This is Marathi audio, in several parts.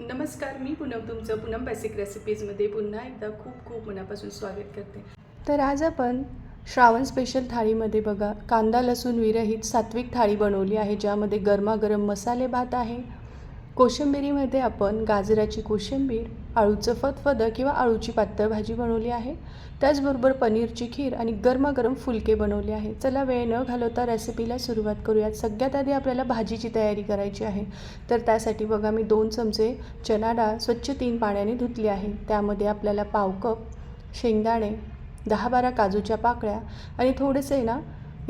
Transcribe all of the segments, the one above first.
नमस्कार मी पूनम तुमचं पूनम बेसिक रेसिपीजमध्ये पुन्हा एकदा खूप खूप मनापासून स्वागत करते. तर आज आपण श्रावण स्पेशल थाळीमध्ये बघा कांदा लसूण विरहित सात्विक थाळी बनवली आहे ज्यामध्ये गरमागरम मसाले भात आहे कोशिंबिरीमध्ये आपण गाजराची कोशिंबीर आळूचं फतफदं किंवा आळूची पातळ भाजी बनवली आहे. त्याचबरोबर पनीरची खीर आणि गरमागरम फुलके बनवले आहे. चला वेळ न घालवता रेसिपीला सुरुवात करूयात. सगळ्यात आधी आपल्याला भाजीची तयारी करायची आहे. तर त्यासाठी बघा मी दोन चमचे चना डाळ स्वच्छ तीन पाण्याने धुतली आहे. त्यामध्ये आपल्याला पाव कप शेंगदाणे दहा बारा काजूच्या पाकळ्या आणि थोडेसे ना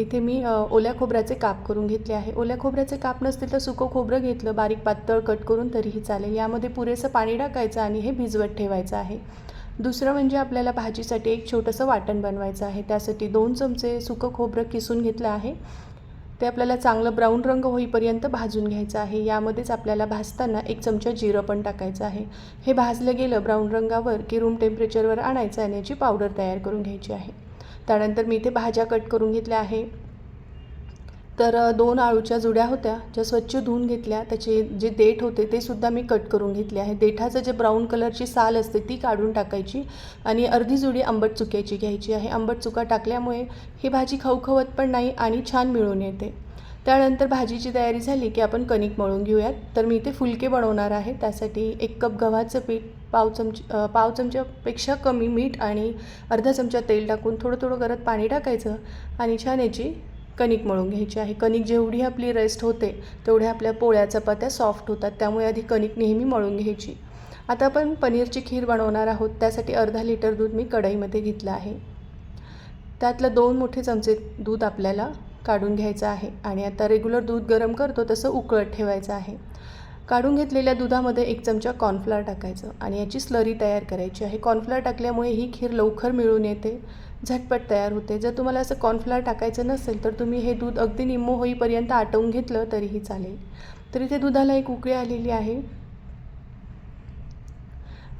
इथे मी ओल्या खोबऱ्याचे काप करून घेतले आहे. ओल्या खोबऱ्याचे काप नसतील तर सुकं खोबरं घेतलं बारीक पातळ कट करून तरीही चालेल. यामध्ये पुरेसं पाणी टाकायचं आणि हे भिजवत ठेवायचं आहे. दुसरं म्हणजे आपल्याला भाजीसाठी एक छोटंसं वाटण बनवायचं आहे. त्यासाठी दोन चमचे सुकं खोबरं किसून घेतलं आहे. ते आपल्याला चांगलं ब्राऊन रंग होईपर्यंत भाजून घ्यायचं आहे. यामध्येच आपल्याला भाजताना एक चमचा जिरं पण टाकायचं आहे. हे भाजलं गेलं ब्राऊन रंगावर की रूम टेम्परेचरवर आणायचं आणि याची पावडर तयार करून घ्यायची आहे. त्यानंतर मी इथे भाज्या कट करून घेतल्या आहे. तर दोन आळूच्या जुड्या होत्या ज्या स्वच्छ धुवून घेतल्या. त्याचे जे देठ होते ते सुद्धा मी कट करून घेतले आहे. देठाचं जे ब्राऊन कलरची साल असते ती काढून टाकायची आणि अर्धी जुडी आंबट चुक्याची घ्यायची आहे. आंबट चुका टाकल्यामुळे ही भाजी खवखवत पण नाही आणि छान मिळून येते. त्यानंतर भाजीची तयारी झाली की आपण कणिक मळून घेऊयात. तर मी इथे फुलके बनवणार आहे. त्यासाठी एक कप गव्हाचं पीठ पाव चमच पाव चमच्यापेक्षा कमी मीठ आणि अर्धा चमचा तेल टाकून थोडं थोडं करत पाणी टाकायचं आणि छान याची कणिक मळून घ्यायची आहे. कणिक जेवढी आपली रेस्ट होते तेवढ्या आपल्या पोळ्या चपात्या सॉफ्ट होतात. त्यामुळे आधी कणिक नेहमी मळून घ्यायची. आता आपण पनीरची खीर बनवणार आहोत. त्यासाठी अर्धा लिटर दूध मी कढईमध्ये घेतलं आहे. त्यातलं दोन मोठे चमचे दूध आपल्याला काढून घ्यायचं आहे आणि आता रेग्युलर दूध गरम करतो तसं उकळत ठेवायचं आहे. काढून घेतलेल्या दुधामध्ये एक चमचा कॉर्नफ्लॉर टाकायचं आणि याची स्लरी तयार करायची आहे. कॉर्नफ्लॉर टाकल्यामुळे ही खीर लवकर मिळून येते झटपट तयार होते. जर तुम्हाला असं कॉर्नफ्लॉर टाकायचं नसेल तर तुम्ही हे दूध अगदी निम्मं होईपर्यंत आटवून घेतलं तरीही चालेल. तर इथे दुधाला एक उकळी आलेली आहे.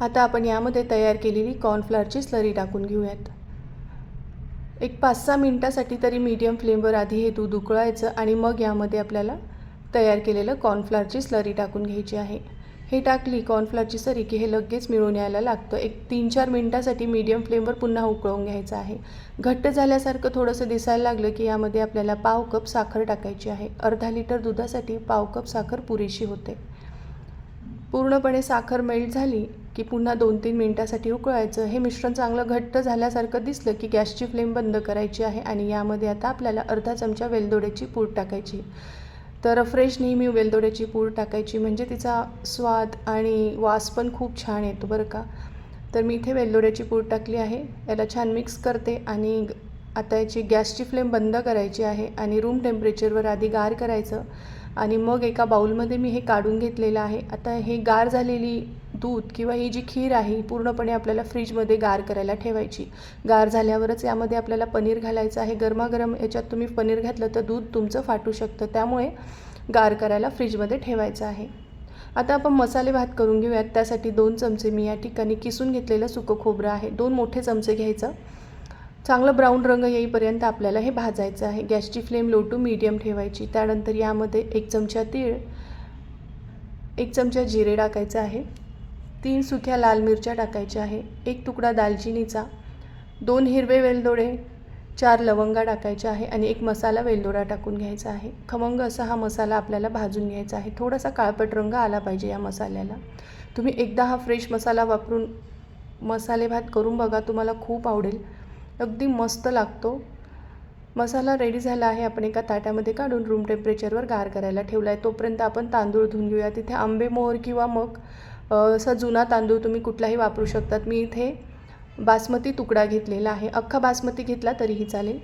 आता आपण यामध्ये तयार केलेली कॉर्नफ्लॉरची स्लरी टाकून घेऊयात. एक पाच सहा मिनटासाठी तरी मीडियम फ्लेमवर आधी हे दूध उकळायचं आणि मग यामध्ये आपल्याला तयार केलेलं कॉर्नफ्लॉरची स्लरी टाकून घ्यायची आहे. हे टाकली कॉर्नफ्लॉरची सरी की हे लगेच मिळून यायला लागतं. एक तीन चार मिनटासाठी मीडियम फ्लेमवर पुन्हा उकळून घ्यायचं आहे. घट्ट झाल्यासारखं थोडंसं दिसायला लागलं की यामध्ये आपल्याला पाव कप साखर टाकायची आहे. अर्धा लिटर दुधासाठी पाव कप साखर पुरेशी होते. पूर्णपणे साखर मेल्ट झाली की पुन्हा दोन तीन मिनटासाठी उकळायचं. हे मिश्रण चांगलं घट्ट झाल्यासारखं दिसलं की गॅसची फ्लेम बंद करायची आहे आणि यामध्ये आता आपल्याला अर्धा चमचा वेलदोड्याची पूड टाकायची. तर फ्रेश नेहमी वेलदोड्याची पूड टाकायची म्हणजे तिचा स्वाद आणि वास पण खूप छान येतो बरं का. तर मी इथे वेलदोड्याची पूड टाकली आहे. याला छान मिक्स करते आणि ग- आता याची गॅसची फ्लेम बंद करायची आहे आणि रूम टेम्परेचरवर आधी गार करायचं. आणि मग एका बाउलमध्ये मी हे काढून घेतलेलं आहे. आता हे गार झालेली दूध किंवा ही जी खीर आहे ही पूर्णपणे आपल्याला फ्रीजमध्ये गार करायला ठेवायची. गार झाल्यावरच यामध्ये आपल्याला पनीर घालायचं आहे. गरमागरम याच्यात तुम्ही पनीर घातलं तर दूध तुमचं फाटू शकतं. त्यामुळे गार करायला फ्रीजमध्ये ठेवायचं आहे. आता आपण मसाले भात करून घेऊयात. त्यासाठी दोन चमचे मी या ठिकाणी किसून घेतलेलं सुकं खोबरं आहे. दोन मोठे चमचे घ्यायचं. चांगलं ब्राऊन रंग येईपर्यंत आपल्याला हे भाजायचं आहे. गॅसची फ्लेम लो टू मीडियम ठेवायची. त्यानंतर यामध्ये एक चमचा तीळ एक चमचा जिरे टाकायचं आहे. तीन सुक्या लाल मिरच्या टाकायच्या आहे एक तुकडा दालचिनीचा दोन हिरवे वेलदोडे चार लवंगा टाकायच्या आहे आणि एक मसाला वेलदोडा टाकून घ्यायचा आहे. खमंग असा हा मसाला आपल्याला भाजून घ्यायचा आहे. थोडासा काळपट रंग आला पाहिजे या मसाल्याला. तुम्ही एकदा हा फ्रेश मसाला वापरून मसाले भात करून बघा तुम्हाला खूप आवडेल. अगदी मस्त लागतो. मसाला रेडी झाला आहे. आपण एका ताट्यामध्ये काढून रूम टेम्परेचरवर गार करायला ठेवला आहे तोपर्यंत आपण तांदूळ धुवून घेऊया. तिथे आंबे मोहर किंवा मग असा जुना तांदूळ तुम्ही कुठलाही वापरू शकतात. मी इथे बासमती तुकडा घेतलेला आहे. अख्खा बासमती घेतला तरीही चालेल.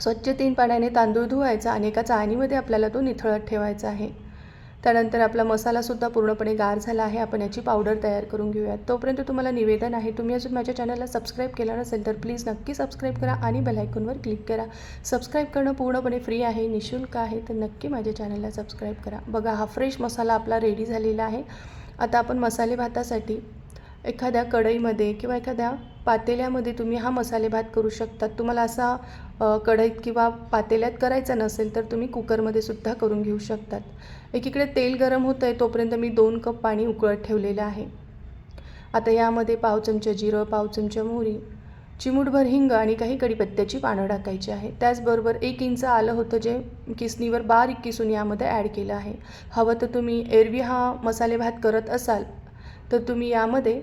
स्वच्छ तीन पाण्याने तांदूळ धुवायचा आणि एका चाळणीमध्ये आपल्याला तो निथळत ठेवायचा आहे. त्यानंतर आपला मसालासुद्धा पूर्णपणे गार झाला आहे. आपण याची पावडर तयार करून घेऊयात. तोपर्यंत तुम्हाला निवेदन आहे. तुम्ही अजून माझ्या चॅनलला सबस्क्राईब केलं नसेल तर प्लीज नक्की सबस्क्राईब करा आणि बेलायकॉनवर क्लिक करा. सबस्क्राईब करणं पूर्णपणे फ्री आहे. निशुल्क आहे. तर नक्की माझ्या चॅनलला सबस्क्राईब करा. बघा हा फ्रेश मसाला आपला रेडी झालेला आहे. आता आपण मसाले भातासाठी एखाद्या कढईमध्ये किंवा एखाद्या पातेल्यामध्ये तुम्ही हा मसाले भात करू शकतात तुम्हाला असा कढईत किंवा पातेल्यात करायचा नसेल तर तुम्ही कुकरमध्ये सुद्धा करून घेऊ शकतात. एकीकडे तेल गरम होतं आहे तोपर्यंत मी दोन कप पाणी उकळत ठेवलेलं आहे. आता यामध्ये पाव चमचा जिरं पाव चमचा मोहरी चिमूटभर हिंग आणि काही कढीपत्त्याची पानं टाकायची आहे. त्याचबरोबर एक इंच आलं होतं जे किसनीवर बारीक किसून यामध्ये ॲड केलं आहे. हवं तर तुम्ही एरवी हा मसाले भात करत असाल तर तुम्ही यामध्ये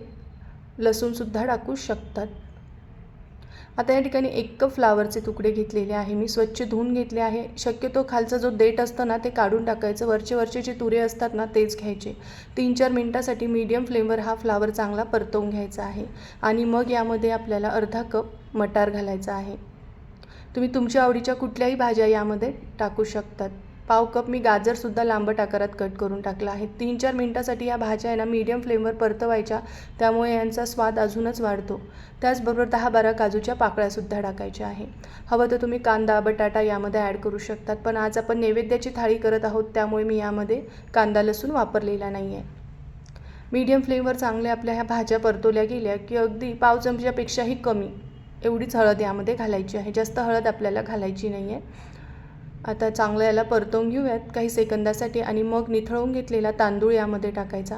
लसूणसुद्धा टाकू शकतात. आता या ठिकाणी एक कप फ्लावरचे तुकडे घेतलेले आहे. मी स्वच्छ धुवून घेतले आहे. शक्यतो खालचा जो देठ असतं ना ते काढून टाकायचं. वरचे वरचे जे तुरे असतात ना तेच घ्यायचे. तीन चार मिनटासाठी मीडियम फ्लेमवर हा फ्लावर चांगला परतवून घ्यायचा आहे. आणि मग यामध्ये आपल्याला अर्धा कप मटार घालायचा आहे. तुम्ही तुमच्या आवडीच्या कुठल्याही भाज्या यामध्ये टाकू शकतात. पाव कप मी गाजरसुद्धा लांबट आकारात कट करून टाकला आहे. तीन चार मिनटासाठी या भाज्या आहे ना मीडियम फ्लेमवर परतवायच्या. त्यामुळे यांचा स्वाद अजूनच वाढतो. त्याचबरोबर दहा बारा काजूच्या पाकळ्यासुद्धा टाकायच्या आहे. हवं तर तुम्ही कांदा बटाटा यामध्ये ॲड करू शकतात. पण आज आपण नैवेद्याची थाळी करत आहोत त्यामुळे मी यामध्ये कांदा लसूण वापरलेला नाही आहे मीडियम फ्लेमवर चांगल्या आपल्या ह्या भाज्या परतवल्या गेल्या की अगदी पाव चमच्यापेक्षाही कमी. एवढीच हळद यामध्ये घालायची आहे. जास्त हळद आपल्याला घालायची नाही आहे आता चांगलं याला परतवून घेऊयात काही सेकंदासाठी आणि मग निथळवून घेतलेला तांदूळ यामध्ये टाकायचा.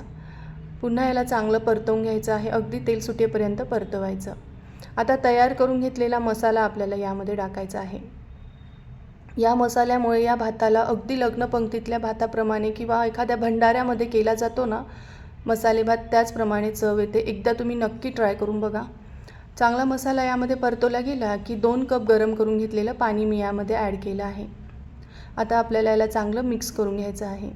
पुन्हा याला चांगलं परतवून घ्यायचं आहे अगदी तेल सुटेपर्यंत परतवायचं. आता तयार करून घेतलेला मसाला आपल्याला यामध्ये टाकायचा आहे. या मसाल्यामुळे या भाताला अगदी लग्नपंक्तीतल्या भाताप्रमाणे किंवा एखाद्या भंडाऱ्यामध्ये केला जातो ना मसाले भात त्याचप्रमाणे चव येते. एकदा तुम्ही नक्की ट्राय करून बघा. चांगला मसाला यामध्ये परतवला गेला की दोन कप गरम करून घेतलेलं पाणी मी यामध्ये ॲड केलं आहे. आता आपल्याला याला चांगलं मिक्स करून घ्यायचं आहे.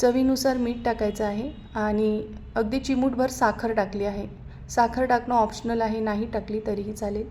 चवीनुसार मीठ टाकायचं आहे आणि अगदी चिमूटभर साखर टाकली आहे. साखर टाकणं ऑप्शनल आहे नाही टाकली तरीही चालेल.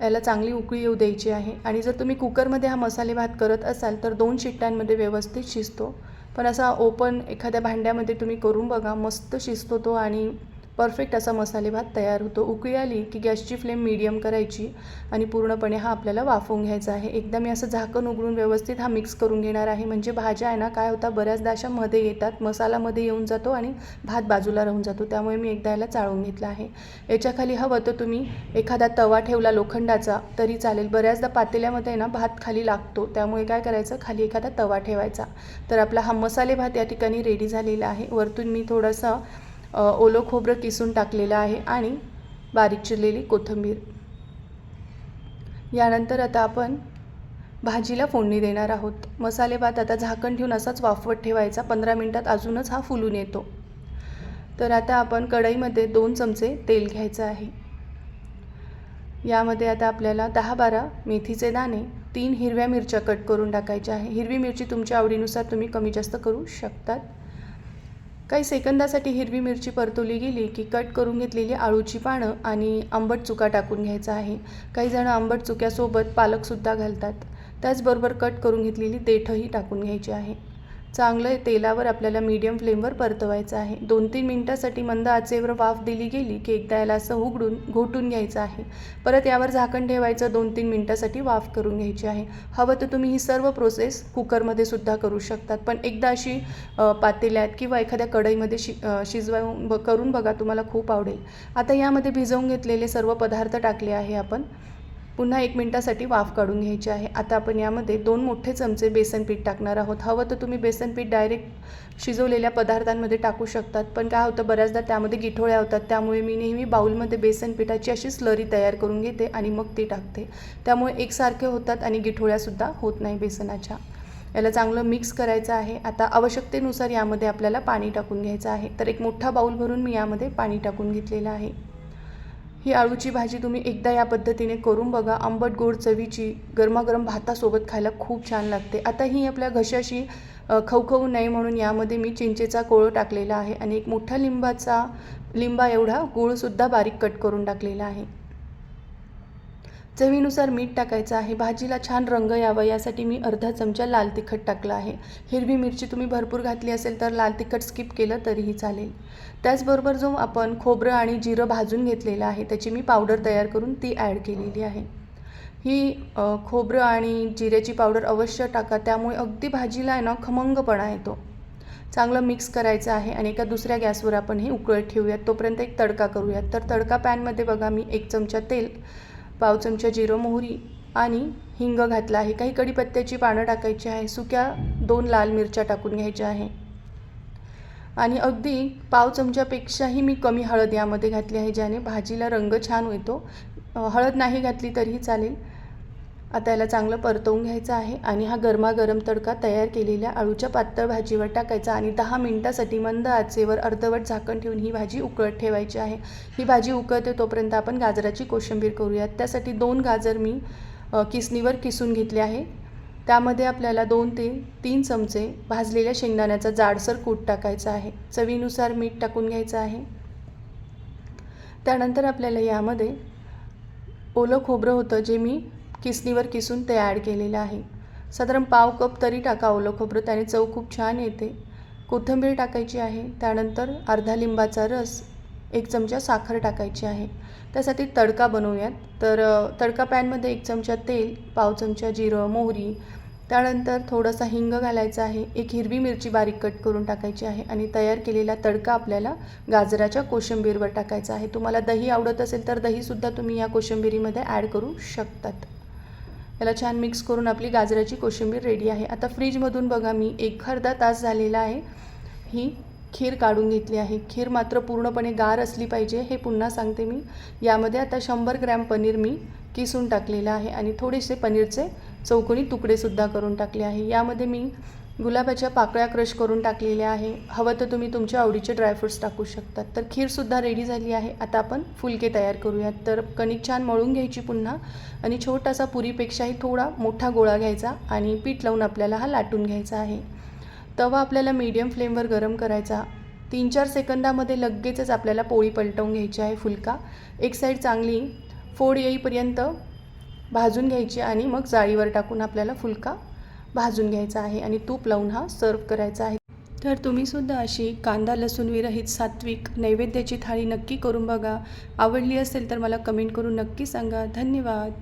याला चांगली उकळी येऊ द्यायची आहे आणि जर तुम्ही कुकरमध्ये हा मसाले भात करत असाल तर दोन शिट्ट्यांमध्ये व्यवस्थित शिजतो. पण असा ओपन एखाद्या भांड्यामध्ये तुम्ही करून बघा मस्त शिजतो तो आणि परफेक्ट असा मसाले भात तयार होतो. उकळी आली की गॅसची फ्लेम मीडियम करायची आणि पूर्णपणे हा आपल्याला वाफवून घ्यायचा आहे. एकदा मी असं झाकण उघडून व्यवस्थित हा मिक्स करून घेणार आहे. म्हणजे भाज्या आहे ना काय होता बऱ्याचदा अशा मध्ये येतात. मसालामध्ये येऊन जातो आणि भात बाजूला राहून जातो. त्यामुळे मी एकदा याला चाळून घेतला आहे. याच्याखाली हवं तर तुम्ही एखादा तवा ठेवला लोखंडाचा तरी चालेल. बऱ्याचदा पातेल्यामध्ये आहे ना भात खाली लागतो. त्यामुळे काय करायचं खाली एखादा तवा ठेवायचा. तर आपला हा मसाले भात या ठिकाणी रेडी झालेला आहे. वरतून मी थोडंसं ओलं खोबरं किसून टाकलेलं आहे आणि बारीक चिरलेली कोथिंबीर. यानंतर आता आपण भाजीला फोडणी देणार आहोत. मसाले भात आता झाकण ठेवून असाच वाफवत ठेवायचा. पंधरा मिनटात अजूनच हा फुलून येतो. तर आता आपण कढईमध्ये दोन चमचे तेल घ्यायचं आहे. यामध्ये आता आपल्याला दहा बारा मेथीचे दाणे तीन हिरव्या मिरच्या कट करून टाकायच्या आहे. हिरवी मिरची तुमच्या आवडीनुसार तुम्ही कमी जास्त करू शकतात. काही सेकंदासाठी हिरवी मिरची परतवली गेली की कट करून घेतलेली आळूची पानं आणि आंबट चुका टाकून घ्यायचा आहे. काही जण आंबट चुक्यासोबत पालकसुद्धा घालतात. त्याचबरोबर कट करून घेतलेली देठही टाकून घ्यायची आहे. चांगलं तेलावर आपल्याला मीडियम फ्लेमवर परतवायचं आहे. दोन तीन मिनटासाठी मंद आचेवर वाफ दिली गेली की एकदा याला असं उघडून घोटून घ्यायचं आहे. परत यावर झाकण ठेवायचं दोन तीन मिनटासाठी वाफ करून घ्यायची आहे. हवं तर तुम्ही ही सर्व प्रोसेस कुकरमध्ये सुद्धा करू शकतात. पण एकदा अशी पातेल्यात किंवा एखाद्या कढईमध्ये शि शिजवून ब करून बघा तुम्हाला खूप आवडेल. आता यामध्ये भिजवून घेतलेले सर्व पदार्थ टाकले आहे आपण. पुन्हा एक मिनटासाठी वाफ काढून घ्यायची आहे. आता आपण यामध्ये दोन मोठे चमचे बेसन पीठ टाकणार आहोत. हवं तर तुम्ही बेसन पीठ डायरेक्ट शिजवलेल्या पदार्थांमध्ये टाकू शकतात. पण काय होतं बऱ्याचदा त्यामध्ये गिठोळ्या होतात त्यामुळे मी नेहमी बाऊलमध्ये बेसन पिठाची अशी स्लरी तयार करून घेते आणि मग ती टाकते. त्यामुळे एकसारखे होतात आणि गिठोळ्यासुद्धा होत नाही बेसनाच्या. याला चांगलं मिक्स करायचं आहे. आता आवश्यकतेनुसार यामध्ये आपल्याला पाणी टाकून घ्यायचं आहे. तर एक मोठा बाऊल भरून मी यामध्ये पाणी टाकून घेतलेलं आहे. ही आळूची भाजी तुम्ही एकदा या पद्धतीने करून बघा. आंबट गोड चवीची गरमागरम भातासोबत खायला खूप छान लागते. आता ही आपल्या घशाशी खवखवू नये म्हणून यामध्ये मी चिंचेचा कोळ टाकलेला आहे आणि एक मोठा लिंबाचा लिंबा एवढा गूळसुद्धा बारीक कट करून टाकलेला आहे. चवीनुसार मीठ टाकायचं आहे. भाजीला छान रंग यावा. यासाठी मी अर्धा चमचा लाल तिखट टाकला आहे. हिरवी मिरची तुम्ही भरपूर घातली असेल तर लाल तिखट स्किप केलं तरीही चालेल. त्याचबरोबर जो आपण खोबरं आणि जिरं भाजून घेतलेलं आहे त्याची मी पावडर तयार करून ती ॲड केलेली आहे. ही खोबरं आणि जिऱ्याची पावडर अवश्य टाका. त्यामुळे अगदी भाजीला आहे ना खमंगपणा येतो. चांगलं मिक्स करायचं आहे आणि एका दुसऱ्या गॅसवर आपण हे उकळत ठेवूयात. तोपर्यंत एक तडका करूयात. तर तडका पॅनमध्ये बघा मी एक चमचा तेल पाव चमचा जिरो मोहरी आणि हिंग घातला आहे. काही कढीपत्त्याची पानं टाकायची आहे. सुक्या दोन लाल मिरच्या टाकून घ्यायच्या आहे. आणि अगदी पाव चमच्यापेक्षाही मी कमी हळद यामध्ये घातली आहे ज्याने भाजीला रंग छान येतो. हळद नाही घातली तरीही चालेल. आता याला चांगलं परतवून घ्यायचं आहे आणि हा गरमागरम तडका तयार केलेल्या अळूच्या पातळ भाजीवर टाकायचा आणि दहा मिनटासाठी मंद आचेवर अर्धवट झाकण ठेवून ही भाजी उकळत ठेवायची आहे. ही भाजी उकळते तोपर्यंत आपण गाजराची कोशिंबीर करूयात. त्यासाठी दोन गाजर मी किसनीवर किसणीवर किसून घेतले आहे. त्यामध्ये आपल्याला दोन ते तीन चमचे भाजलेल्या शेंगदाण्याचा जाडसर कूट टाकायचा आहे. चवीनुसार मीठ टाकून घ्यायचं आहे. त्यानंतर आपल्याला यामध्ये ओलं खोबरं होतं जे मी किसनीवर किसून ते ॲड केलेलं आहे. साधारण पाव कप तरी टाका ओलं खोबरं. त्याने चव खूप छान येते. कोथिंबीर टाकायची आहे. त्यानंतर अर्धा लिंबाचा रस एक चमचा साखर टाकायची आहे. त्यासाठी तडका बनवूयात. तर तडका पॅनमध्ये एक चमचा तेल पाव चमचा जिरं मोहरी. त्यानंतर थोडासा हिंग घालायचा आहे. एक हिरवी मिरची बारीक कट करून टाकायची आहे आणि तयार केलेला तडका आपल्याला गाजराच्या कोशिंबीरवर टाकायचा आहे. तुम्हाला दही आवडत असेल तर दहीसुद्धा तुम्ही या कोशिंबीरीमध्ये ॲड करू शकतात. याला छान मिक्स करून आपली गाजराची कोशिंबीर रेडी आहे. आता फ्रीजमधून बघा मी एक अर्धा तास झालेला आहे. ही खीर काढून घेतली आहे. खीर मात्र पूर्णपणे गार असली पाहिजे हे पुन्हा सांगते मी. यामध्ये आता शंभर ग्रॅम पनीर मी किसून टाकलेलं आहे आणि थोडेसे पनीरचे चौकोनी तुकडेसुद्धा करून टाकले आहे. यामध्ये मी गुलाबाच्या पाकळ्या क्रश करून टाकलेल्या आहे. हवं तर तुम्ही तुमच्या आवडीचे ड्रायफ्रूट्स टाकू शकतात. तर खीरसुद्धा रेडी झाली आहे. आता आपण फुलके तयार करूयात. तर कणिक छान मळून घ्यायची पुन्हा आणि छोटासा पुरीपेक्षाही थोडा मोठा गोळा घ्यायचा आणि पीठ लावून आपल्याला हा लाटून घ्यायचा आहे. तवा आपल्याला मीडियम फ्लेमवर गरम करायचा. तीन चार सेकंदामध्ये लगेचच आपल्याला पोळी पलटवून घ्यायची आहे फुलका. एक साईड चांगली फोड येईपर्यंत भाजून घ्यायची आणि मग जाळीवर टाकून आपल्याला फुलका भाजून घ्यायचा आहे आणि तूप लावून हा सर्व करायचा आहे. तर तुम्हीसुद्धा अशी कांदा लसूण विरहित सात्विक नैवेद्याची थाळी नक्की करून बघा. आवडली असेल तर मला कमेंट करून नक्की सांगा. धन्यवाद.